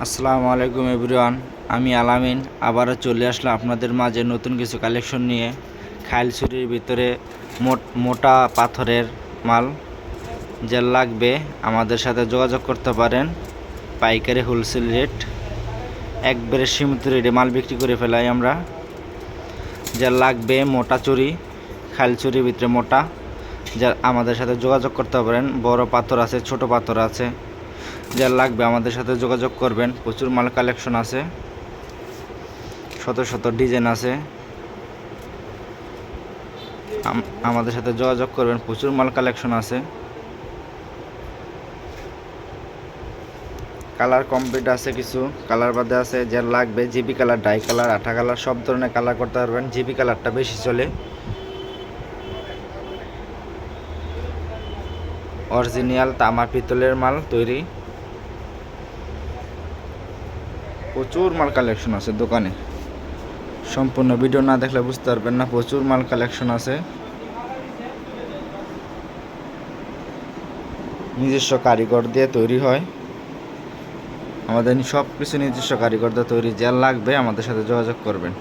আসসালামু আলাইকুম এভরিওয়ান, আমি আলামিন, আবারও চলে আসলাম আপনাদের মাঝে নতুন কিছু কালেকশন নিয়ে। খাইল ছুরির ভিতরে মোট- মোটা পাথরের মাল যা লাগবে, আমাদের সাথে যোগাযোগ করতে পারেন। পাইকারি হোলসেল রেট একবারে সীমিত রেটে মাল বিক্রি করে ফেলাই আমরা। যা লাগবে মোটা চুরি, খাইল চুরির ভিতরে মোটা, যা আমাদের সাথে যোগাযোগ করতে পারেন। বড় পাথর আছে, ছোট পাথর আছে। যা লাগবে আমাদের সাথে যোগাযোগ করবেন। প্রচুর মাল কালেকশন আছে। শত শত ডিজাইন আছে। আমাদের সাথে যোগাযোগ করবেন। প্রচুর মাল কালেকশন আছে। কালার কমপ্লিট আছে কিছু। কালার বাদে আছে যা লাগবে। জিবি কালার ডাই কালার আঠা কালার সব ধরনের কালার করতে পারবেন। জিবি কালারটা বেশি চলে। অরিজিনাল তামা পিতলের মাল তৈরি। প্রচুর মাল কালেকশন আছে দোকানে। সম্পূর্ণ ভিডিও না দেখলে বুঝতে পারবেন না, প্রচুর মাল কালেকশন আছে। নিজস্ব কারিগর দিয়ে তৈরি হয়। আমাদের সব কিছু নিজস্ব কারিগর দিয়ে তৈরি, যা লাগবে আমাদের সাথে যোগাযোগ করবেন।